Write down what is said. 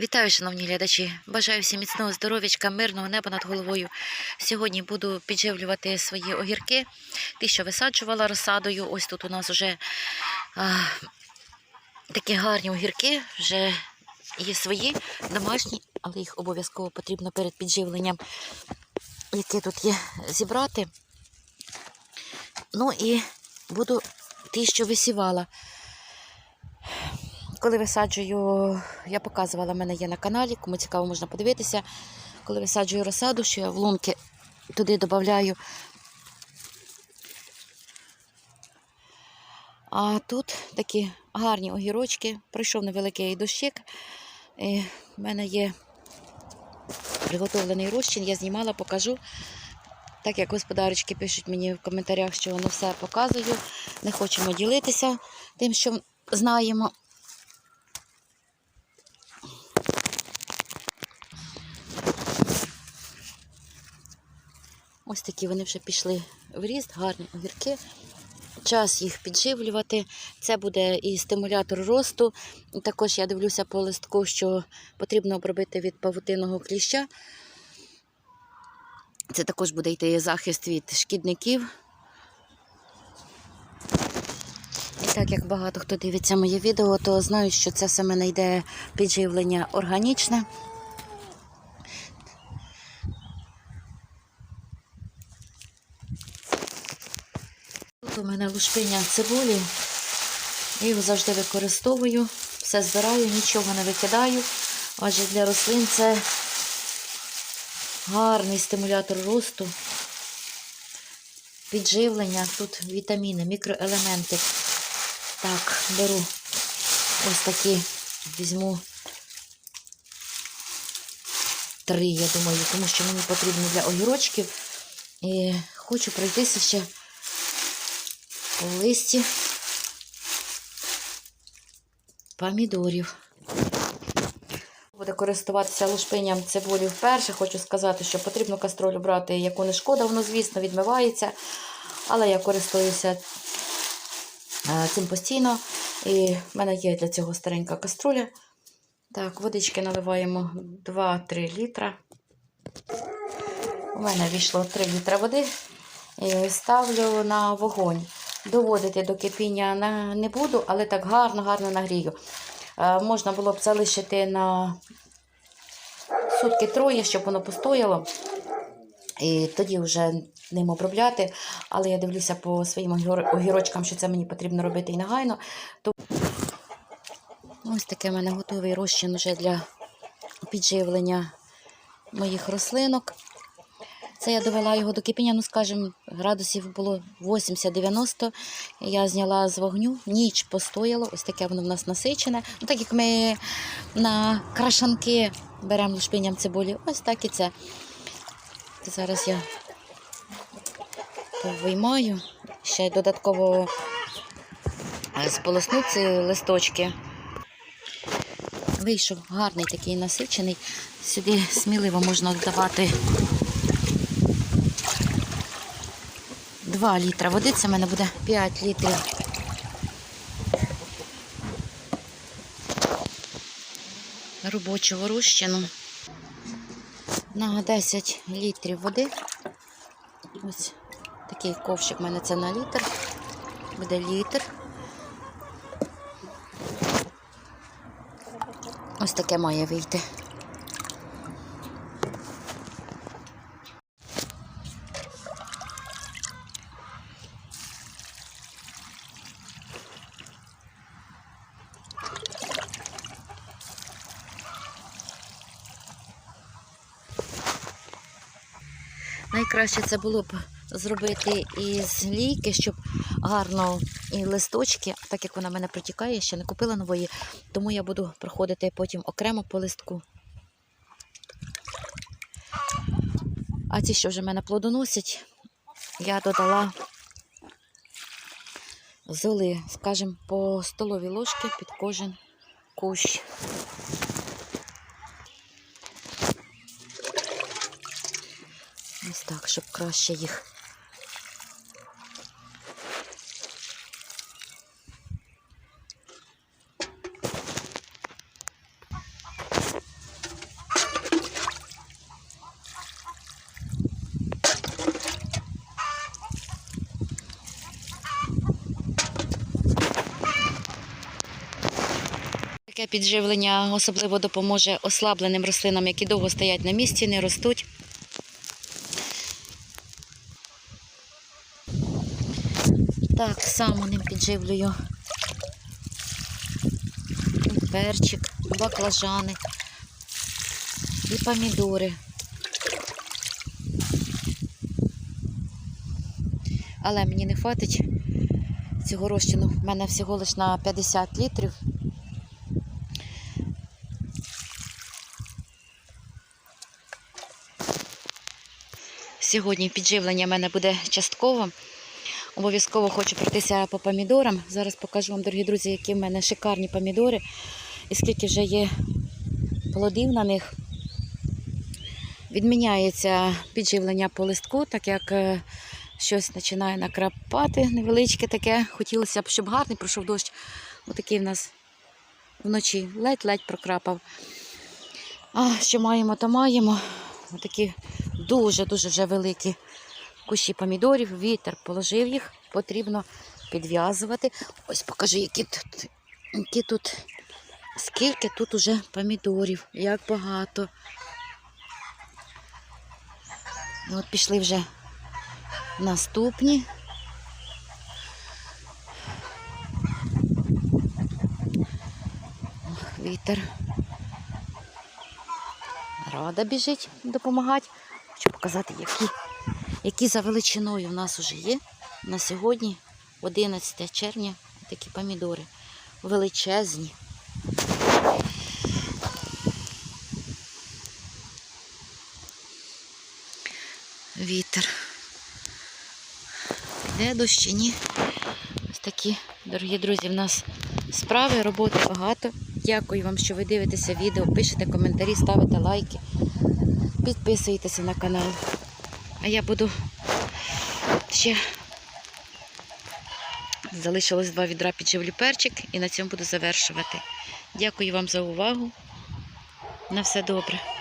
Вітаю, шановні глядачі! Бажаю всім міцного здоров'ячка, мирного неба над головою. Сьогодні буду підживлювати свої огірки, ті, що висаджувала розсадою. Ось тут у нас вже а, такі гарні огірки, вже є свої, домашні, але їх обов'язково потрібно перед підживленням, яке тут є, зібрати. Ну і буду ті, що висівала. Коли висаджую, я показувала, в мене є на каналі, кому цікаво, можна подивитися. Коли висаджую розсаду, що я в лунки туди додаю. А тут такі гарні огірочки. Пройшов невеликий дощик. І в мене є приготовлений розчин, я знімала, покажу. Так як господарочки пишуть мені в коментарях, що воно все показую. Не хочемо ділитися тим, що знаємо. Ось такі вони вже пішли в ріст, гарні огірки. Час їх підживлювати. Це буде і стимулятор росту. Також я дивлюся по листку, що потрібно обробити від павутинного кліща. Це також буде йти захист від шкідників. І так як багато хто дивиться моє відео, то знають, що це все в мене йде підживлення органічне. У мене лушпиня цибулі. Я його завжди використовую. Все збираю, нічого не викидаю. Адже для рослин це гарний стимулятор росту, підживлення. Тут вітаміни, мікроелементи. Так, беру ось такі, візьму три, я думаю, тому що мені потрібно для огірочків. І хочу пройтися ще по листі помідорів. Буде користуватися лушпинням цибулі вперше. Хочу сказати, що потрібно каструлю брати, яку не шкода, воно, звісно, відмивається. Але я користуюся е, цим постійно. І в мене є для цього старенька каструля. Так, водички наливаємо 2-3 літра. У мене війшло 3 літра води. І ставлю на вогонь. Доводити до кипіння не буду, але так гарно-гарно нагрію. Е, Можна було б залишити на сутки троє, щоб воно постояло. І тоді вже ним обробляти. Але я дивлюся по своїм огірочкам, що це мені потрібно робити і негайно. То... Ось таке в мене готовий розчин вже для підживлення моїх рослинок. Це я довела його до кипіння, ну, скажімо, градусів було 80-90. Я зняла з вогню, ніч постояло, ось таке воно в нас насичене. Ну, так як ми на крашанки беремо лушпинням цибулі, ось так і це. Це Зараз я виймаю. Ще додатково е, сполосну ці листочки. Вийшов гарний такий насичений. Сюди сміливо можна додавати 2 літра води, це в мене буде 5 літрів. Робочого розчину. На 10 літрів води. Ось такий ковшик в мене це на літр. Буде літр. Ось таке має вийти. Найкраще це було б зробити із лійки, щоб гарно і листочки, так як вона в мене протікає, я ще не купила нової, тому я буду проходити потім окремо по листку. А ці, що вже в мене плодоносять, я додала золи, скажімо, по столовій ложки під кожен кущ. так, щоб краще їх. Таке підживлення особливо допоможе ослабленим рослинам, які довго стоять на місці, не ростуть. Так, само ним підживлюю перчик, баклажани і помідори. Але мені не хватить цього розчину. У мене всього лиш на 50 літрів. Сьогодні підживлення в мене буде частково. Обов'язково хочу пройтися по помідорам. Зараз покажу вам, дорогі друзі, які в мене шикарні помідори і скільки вже є плодів на них. Відміняється підживлення по листку, так як е, щось починає накрапати невеличке таке. Хотілося б, щоб гарний пройшов дощ. Отакий в нас вночі ледь-ледь прокрапав. А що маємо, то маємо. Отакі дуже-дуже вже великі кущі помідорів. Вітер положив їх, потрібно підв'язувати. Ось покажи, які тут, які тут, скільки тут уже помідорів, як багато. І от пішли вже наступні. Вітер. Рада біжить допомагати. Хочу показати, які, які за величиною в нас вже є. На сьогодні, 11 червня, такі помідори. Величезні. Вітер. Піде дощ чи ні. Ось такі, дорогі друзі, в нас справи, роботи багато. Дякую вам, що ви дивитеся відео, пишете коментарі, ставите лайки, підписуєтеся на канал. А я буду ще залишилось два відра підживлю перчик і на цьому буду завершувати. Дякую вам за увагу. На все добре.